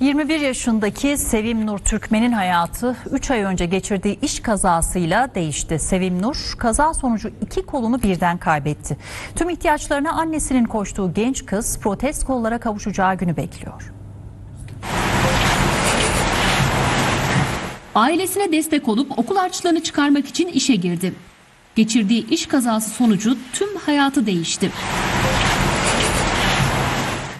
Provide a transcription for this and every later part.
21 yaşındaki Sevim Nur Türkmen'in hayatı 3 ay önce geçirdiği iş kazasıyla değişti. Sevim Nur kaza sonucu iki kolunu birden kaybetti. Tüm ihtiyaçlarına annesinin koştuğu genç kız protez kollara kavuşacağı günü bekliyor. Ailesine destek olup okul harçlarını çıkarmak için işe girdi. Geçirdiği iş kazası sonucu tüm hayatı değişti.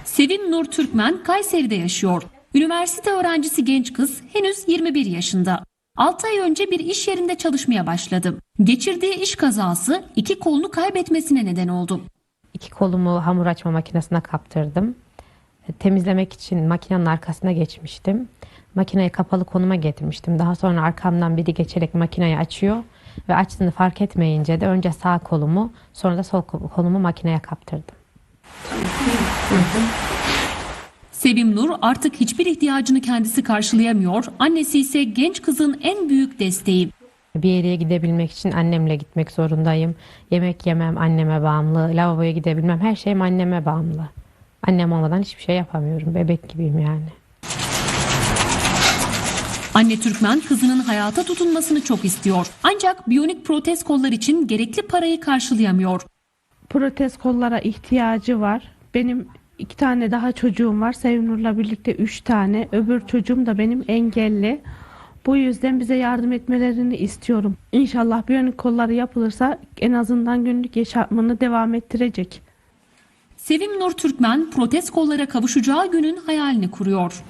Sevim Nur Türkmen Kayseri'de yaşıyor. Üniversite öğrencisi genç kız henüz 21 yaşında. 6 ay önce bir iş yerinde çalışmaya başladı. Geçirdiği iş kazası iki kolunu kaybetmesine neden oldu. İki kolumu hamur açma makinesine kaptırdım. E, Temizlemek için makinenin arkasına geçmiştim. Makineyi kapalı konuma getirmiştim. Daha sonra arkamdan biri geçerek makineyi açıyor ve açtığını fark etmeyince de önce sağ kolumu sonra da sol kol- kolumu makineye kaptırdım. Sevim Nur artık hiçbir ihtiyacını kendisi karşılayamıyor. Annesi ise genç kızın en büyük desteği. Bir yere gidebilmek için annemle gitmek zorundayım. Yemek yemem anneme bağımlı, lavaboya gidebilmem her şeyim anneme bağımlı. Annem olmadan hiçbir şey yapamıyorum. Bebek gibiyim yani. Anne Türkmen kızının hayata tutunmasını çok istiyor. Ancak biyonik protez kollar için gerekli parayı karşılayamıyor. protez kollara ihtiyacı var. Benim iki tane daha çocuğum var. Sevnur'la birlikte üç tane. Öbür çocuğum da benim engelli. Bu yüzden bize yardım etmelerini istiyorum. İnşallah biyonik kolları yapılırsa en azından günlük yaşamını devam ettirecek. Sevim Nur Türkmen protez kollara kavuşacağı günün hayalini kuruyor.